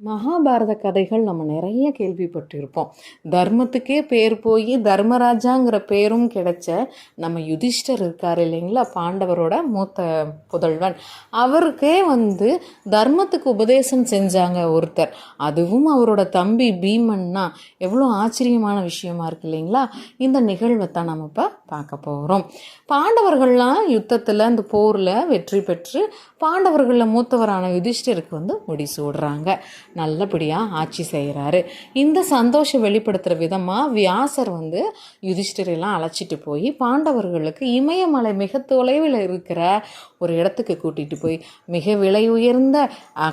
மகாபாரத கதைகள் நம்ம நிறைய கேள்விப்பட்டிருப்போம். தர்மத்துக்கே பேர் போய் தர்மராஜாங்கிற பேரும் கிடைச்ச நம்ம யுதிஷ்டர் இருக்கார் இல்லைங்களா? பாண்டவரோட மூத்த புதல்வன். அவருக்கே வந்து தர்மத்துக்கு உபதேசம் செஞ்சாங்க ஒருத்தர். அதுவும் அவரோட தம்பி பீமன்னா எவ்வளோ ஆச்சரியமான விஷயமா இருக்கு இல்லைங்களா? இந்த நிகழ்வை தான் நம்ம இப்போ பார்க்க போகிறோம் பாண்டவர்கள்லாம் யுத்தத்தில் அந்த போரில் வெற்றி பெற்று பாண்டவர்களில் மூத்தவரான யுதிஷ்டருக்கு வந்து முடிசூடுறாங்க நல்லபடியாக ஆட்சி செய்கிறாரு இந்த சந்தோஷம் வெளிப்படுத்துகிற விதமாக வியாசர் வந்து யுதிஷ்டரெல்லாம் அழைச்சிட்டு போய் பாண்டவர்களுக்கு இமயமலை மிக தொலைவில் இருக்கிற ஒரு இடத்துக்கு கூட்டிகிட்டு போய் மிக விலை உயர்ந்த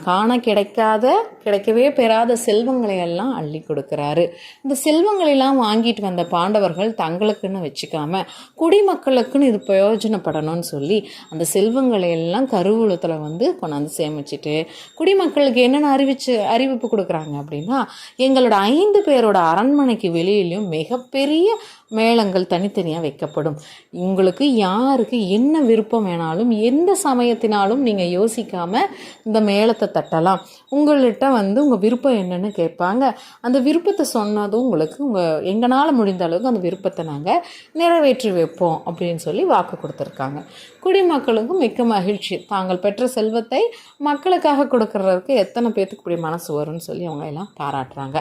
காண கிடைக்காத கிடைக்கவே பெறாத செல்வங்களை எல்லாம் அள்ளி கொடுக்குறாரு. இந்த செல்வங்களெல்லாம் வாங்கிட்டு வந்த பாண்டவர்கள் தங்களுக்குன்னு வச்சுக்காம குடிமக்களுக்குன்னு இது பிரயோஜனப்படணும்னு சொல்லி அந்த செல்வங்களை எல்லாம் கருவூலத்தில் வந்து கொண்டாந்து சேமிச்சிட்டு குடிமக்களுக்கு என்னென்ன அறிவிச்சு அறிவிப்பு கொடுக்குறாங்க அப்படின்னா எங்களோட ஐந்து பேரோட அரண்மனைக்கு வெளியிலும் மிகப்பெரிய மேளங்கள் தனித்தனியாக வைக்கப்படும். உங்களுக்கு யாருக்கு என்ன விருப்பம் வேணாலும் எந்த சமயத்தினாலும் நீங்கள் யோசிக்காமல் இந்த மேளத்தை தட்டலாம். உங்கள்கிட்ட வந்து உங்கள் விருப்பம் என்னன்னு கேட்பாங்க. அந்த விருப்பத்தை சொன்னதும் உங்களுக்கு உங்கள் எங்களால் முடிந்த அளவுக்கு அந்த விருப்பத்தை நாங்கள் நிறைவேற்றி வைப்போம் அப்படின்னு சொல்லி வாக்கு கொடுத்துருக்காங்க. குடிமக்களுக்கும் மிக்க மகிழ்ச்சி. தாங்கள் பெற்ற செல்வத்தை மக்களுக்காக கொடுக்கறதுக்கு எத்தனை பேர்த்துக்கு இப்படி மனசு வரும்னு சொல்லி அவங்க எல்லாம் பாராட்டுறாங்க.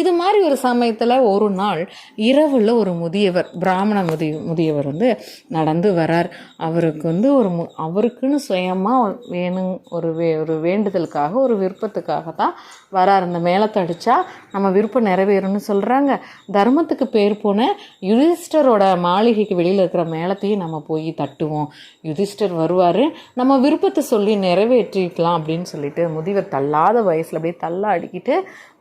இது மாதிரி ஒரு சமயத்தில் ஒரு நாள் இரவில் ஒரு முதியவர் பிராமண முதிய முதியவர் வந்து நடந்து வரார். அவருக்கு வந்து ஒரு மு அவருக்குன்னு சுயமாக வேணும் ஒரு வே ஒரு வேண்டுதலுக்காக ஒரு விருப்பத்துக்காக தான் வரார். இந்த மேளத்தை அடித்தா நம்ம விருப்பம் நிறைவேறும்னு சொல்கிறாங்க தர்மத்துக்கு பேர் போன யுதிஷ்டரோட மாளிகைக்கு வெளியில் இருக்கிற மேளத்தையும் நம்ம போய் தட்டுவோம். யுதிஷ்டர் வருவார். நம்ம விருப்பத்தை சொல்லி நிறைவேற்றிக்கலாம் அப்படின்னு சொல்லிட்டு முதியவர் தள்ளாத வயசில் அப்படியே தள்ள அடிக்கிட்டு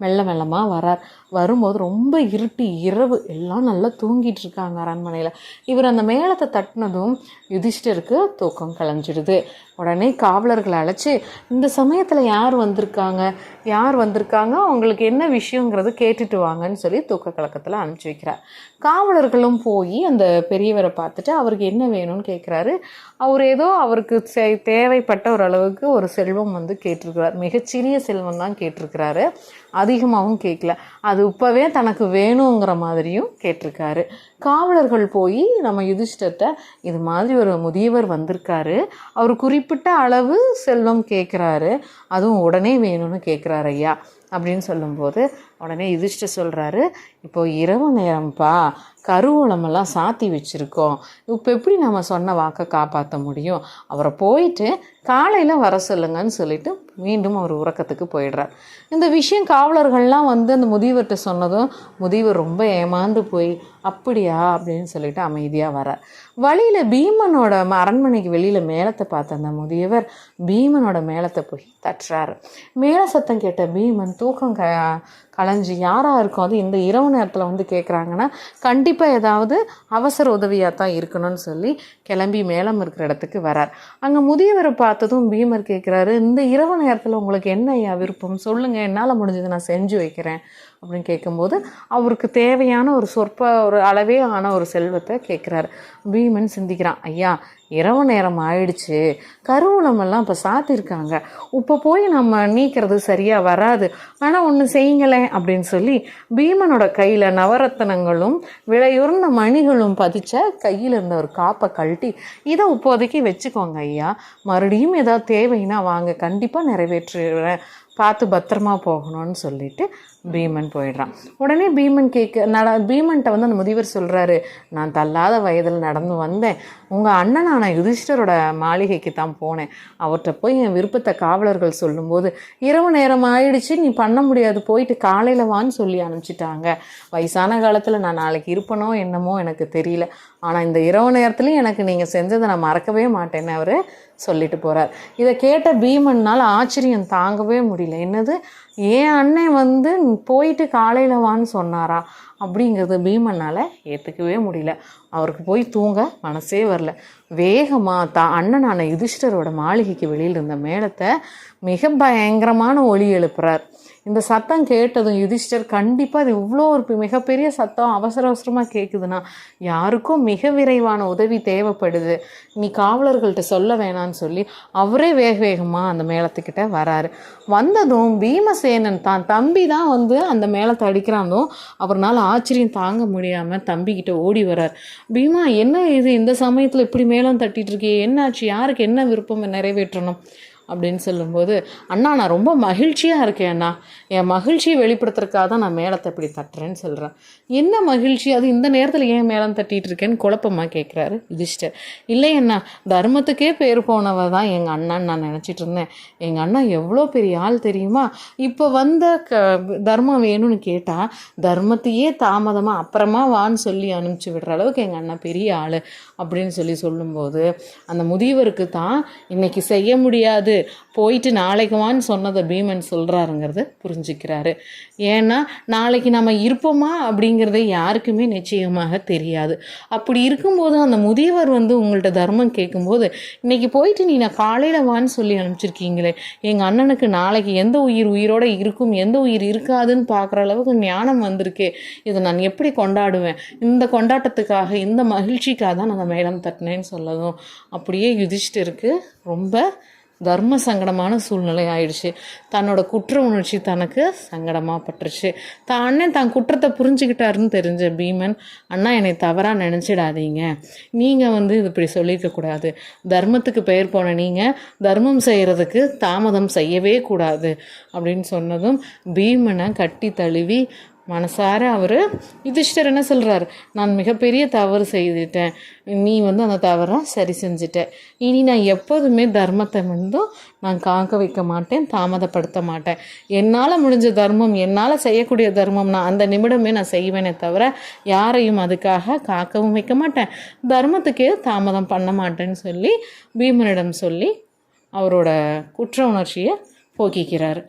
மெல்ல மெல்லமாக வரார். வரும்போது ரொம்ப இருட்டு இரவு எல்லாம் நல்லா தூங்கிட்டு இருக்காங்க அரண்மனையில். இவர் அந்த மேளத்தை தட்டினதும் யுதிஷ்டருக்கு தூக்கம் கலைஞ்சிடுது. உடனே காவலர்களை அழைச்சி இந்த சமயத்தில் யார் வந்திருக்காங்க? யார் வந்திருக்காங்க? அவங்களுக்கு என்ன விஷயங்கிறது கேட்டுட்டு வாங்கன்னு சொல்லி தூக்க கலக்கத்தில் அனுப்பிச்சி வைக்கிறார். காவலர்களும் போய் அந்த பெரியவரை பார்த்துட்டு அவருக்கு என்ன வேணும்னு கேட்குறாரு அவர் ஏதோ அவருக்கு செ- தேவைப்பட்ட ஒரு அளவுக்கு ஒரு செல்வம் வந்து கேட்டிருக்கிறார். மிகச்சிறிய செல்வம் தான் கேட்டிருக்கிறாரு. அதிகமாகவும் கேட்கல அது இப்போவே தனக்கு வேணுங்கிற மாதிரியும் கேட்டிருக்காரு. காவலர்கள் போய் நம்ம யுதிஷ்டத்தை இது மாதிரி ஒரு முதியவர் வந்திருக்காரு. அவர் குறிப்பிட்ட அளவு செல்வம் கேட்குறாரு அதுவும் உடனே வேணும்னு கேட்குறாரு ஐயா. அப்படின்னு சொல்லும்போது உடனே யுதிஷ்டர் சொல்கிறாரு இப்போ இரவு நேரம்ப்பா கருவூலமெல்லாம் சாத்தி வச்சுருக்கோம். இப்போ எப்படி நம்ம சொன்ன வாக்கை காப்பாற்ற முடியும்? அவரை போயிட்டு காலையில் வர சொல்லுங்கன்னு சொல்லிட்டு மீண்டும் அவர் உறக்கத்துக்கு போயிடுறார். இந்த விஷயம் காவலர்கள்லாம் வந்து அந்த முதியவர்கிட்ட சொன்னதும் முதியவர் ரொம்ப ஏமாந்து போய் அப்படியா? அப்படின்னு சொல்லிட்டு அமைதியாக வரார் வழியில் பீமனோட ம- அரண்மனைக்கு வெளியில் மேளத்தை பார்த்த அந்த முதியவர் பீமனோட மேளத்தை போய் தட்டுறாரு. மேல சத்தம் கேட்ட பீமன் தூக்கம் க கலைஞ்சி யாராக இருக்கும் அது இந்த இரவு நேரத்தில் வந்து கேட்குறாங்கன்னா கண்டிப்பாக ஏதாவது அவசர உதவியாக தான் இருக்கணும்னு சொல்லி கிளம்பி மேலம் இருக்கிற இடத்துக்கு வரார். அங்கே முதியவரை பார்த்ததும் பீமர் கேட்குறாரு இந்த இரவு நேரத்தில் உங்களுக்கு என்ன ஐயா விருப்பம்? சொல்லுங்கள் என்னால் முடிஞ்சது நான் செஞ்சு வைக்கிறேன் அப்படின்னு கேட்கும்போது அவருக்கு தேவையான ஒரு சொற்ப ஒரு அளவே ஆன ஒரு செல்வத்தை கேட்குறாரு பீமன் சிந்திக்கிறான் ஐயா இரவு நேரம் ஆயிடுச்சு. கருவூலமெல்லாம் இப்போ சாத்திருக்காங்க. இப்போ போய் நம்ம நீக்கிறது சரியாக வராது. ஆனால் ஒன்று செய்யுங்களேன் அப்படின்னு சொல்லி பீமனோட கையில் நவரத்தனங்களும் விலையுறந்த மணிகளும் பதிச்ச கையில் இருந்த ஒரு காப்பை கழட்டி இதை இப்போதைக்கு வச்சுக்கோங்க ஐயா. மறுபடியும் ஏதாவது தேவைன்னா வாங்க. கண்டிப்பாக நிறைவேற்றுறேன். பார்த்து பத்திரமா போகணும்னு சொல்லிட்டு பீமன் போயிடுறான். உடனே பீமன் கேட்க நட பீமன்ட்ட வந்து அந்த முதியவர் சொல்கிறாரு நான் தள்ளாத வயதில் நடந்து வந்தேன். உங்கள் அண்ணனான யுதிஷ்டரோட மாளிகைக்கு தான் போனேன். அவர்கிட்ட போய் என் விருப்பத்தை காவலர்கள் சொல்லும்போது இரவு நேரம் ஆயிடுச்சு நீ பண்ண முடியாது போயிட்டு காலையில் வான்னு சொல்லி அனுப்பிச்சிட்டாங்க. வயசான காலத்தில் நான் நாளைக்கு இருப்பனோ என்னமோ எனக்கு தெரியல. ஆனால் இந்த இரவு நேரத்துலையும் எனக்கு நீங்கள் செஞ்சதை நான் மறக்கவே மாட்டேன்னு அவர் சொல்லிட்டு போகிறார் இதை கேட்ட பீமன்னால் ஆச்சரியம் தாங்கவே முடியல. என்னது? ஏன் அண்ணன் வந்து போயிட்டு காலையில் வான்னு சொன்னாரா? அப்படிங்கிறது பீமனால் ஏற்றுக்கவே முடியல. அவருக்கு போய் தூங்க மனசே வரல. வேகமாக தான் அண்ணனான யுதிஷ்டரோட மாளிகைக்கு வெளியில் இருந்த மேளத்தை மிக பயங்கரமான ஒளி எழுப்புறார். இந்த சத்தம் கேட்டதும் யுதிஷ்டர் கண்டிப்பாக இது இவ்வளோ ஒரு மிகப்பெரிய சத்தம் அவசர அவசரமாக கேட்குதுன்னா யாருக்கும் மிக விரைவான உதவி தேவைப்படுது. நீ காவலர்கள்ட்ட சொல்ல வேணான்னு சொல்லி அவரே வேக வேகமாக அந்த மேளத்துக்கிட்ட வராரு. வந்ததும் பீமசேனன் தான் தம்பி தான் வந்து அந்த மேளத்தை அடிக்கிறானோ அவர்னால ஆச்சரியம் தாங்க முடியாமல் தம்பிக்கிட்ட ஓடி வரார். பீமா என்ன இது? இந்த சமயத்தில் இப்படி மேளம் தட்டிகிட்டு இருக்கே என்னாச்சு? யாருக்கு என்ன விருப்பம்? நிறைவேற்றணும்? அப்படின்னு சொல்லும்போது அண்ணா நான் ரொம்ப மகிழ்ச்சியாக இருக்கேன் அண்ணா. என் மகிழ்ச்சியை வெளிப்படுத்துறதுக்காக தான் நான் மேளத்தை இப்படி தட்டுறேன்னு சொல்கிறேன் என்ன மகிழ்ச்சி? அது இந்த நேரத்தில் ஏன் மேளம் தட்டிகிட்டு இருக்கேன்னு குழப்பமாக கேட்குறாரு யுதிஷ்டர். இல்லை அண்ணா. தர்மத்துக்கே பேர் போனவ தான் எங்கள் அண்ணான்னு நான் நினச்சிட்டு இருந்தேன். எங்கள் அண்ணா எவ்வளோ பெரிய ஆள் தெரியுமா? இப்போ வந்த க தர்மம் வேணும்னு கேட்டால் தர்மத்தையே தாமதமாக அப்புறமா வான்னு சொல்லி அனுப்பிச்சி விடுற அளவுக்கு எங்கள் அண்ணா பெரிய ஆள். அப்படின்னு சொல்லி சொல்லும்போது அந்த முதியவருக்கு தான் இன்னைக்கு செய்ய முடியாது. போயிட்டு நாளைக்கு வான்னு சொன்னதை பீமன் சொல்கிறாருங்கிறத புரிஞ்சுக்கிறாரு. ஏன்னா நாளைக்கு நம்ம இருப்போமா அப்படிங்கிறத யாருக்குமே நிச்சயமாக தெரியாது. அப்படி இருக்கும்போது அந்த முதியவர் வந்து உங்கள்கிட்ட தர்மம் கேட்கும்போது இன்னைக்கு போயிட்டு நீ நான் காலையில் வான்னு சொல்லி அனுப்பிச்சிருக்கீங்களே எங்கள் அண்ணனுக்கு நாளைக்கு எந்த உயிர் உயிரோட இருக்கும் எந்த உயிர் இருக்காதுன்னு பார்க்குற அளவுக்கு ஞானம் வந்திருக்கே இதை நான் எப்படி கொண்டாடுவேன்? இந்த கொண்டாட்டத்துக்காக இந்த மகிழ்ச்சிக்காக தான் நான் மேடம் தட்டினேன்னு சொல்லதும் அப்படியே யுதிஷ்டருக்கு ரொம்ப தர்ம சங்கடமான சூழ்நிலை ஆயிடுச்சு. தன்னோட குற்ற உணர்ச்சி தனக்கு சங்கடமாக பட்டுருச்சு. தான் அண்ணன் தான் குற்றத்தை புரிஞ்சுக்கிட்டாருன்னு தெரிஞ்ச பீமன் அண்ணா என்னை தவறாக நினச்சிடாதீங்க. நீங்கள் வந்து இது இப்படி சொல்லியிருக்கக்கூடாது தர்மத்துக்கு பெயர் போன நீங்கள் தர்மம் செய்கிறதுக்கு தாமதம் செய்யவே கூடாது. அப்படின்னு சொன்னதும் பீமனை கட்டி தழுவி மனசார அவர் யுதிஷ்டர் என்ன சொல்கிறார் நான் மிகப்பெரிய தவறு செய்துட்டேன். நீ வந்து அந்த தவறை சரி செஞ்சுட்ட. இனி நான் எப்போதுமே தர்மத்தை வந்து நான் காக்க வைக்க மாட்டேன் தாமதப்படுத்த மாட்டேன். என்னால் முடிஞ்ச தர்மம் என்னால் செய்யக்கூடிய தர்மம் நான் அந்த நிமிடமே நான் செய்வேனே தவிர யாரையும் அதுக்காக காக்கவும் வைக்க மாட்டேன். தர்மத்துக்கே தாமதம் பண்ண மாட்டேன்னு சொல்லி பீமனிடம் சொல்லி அவரோட குற்ற உணர்ச்சியை போக்கிக்கிறார்.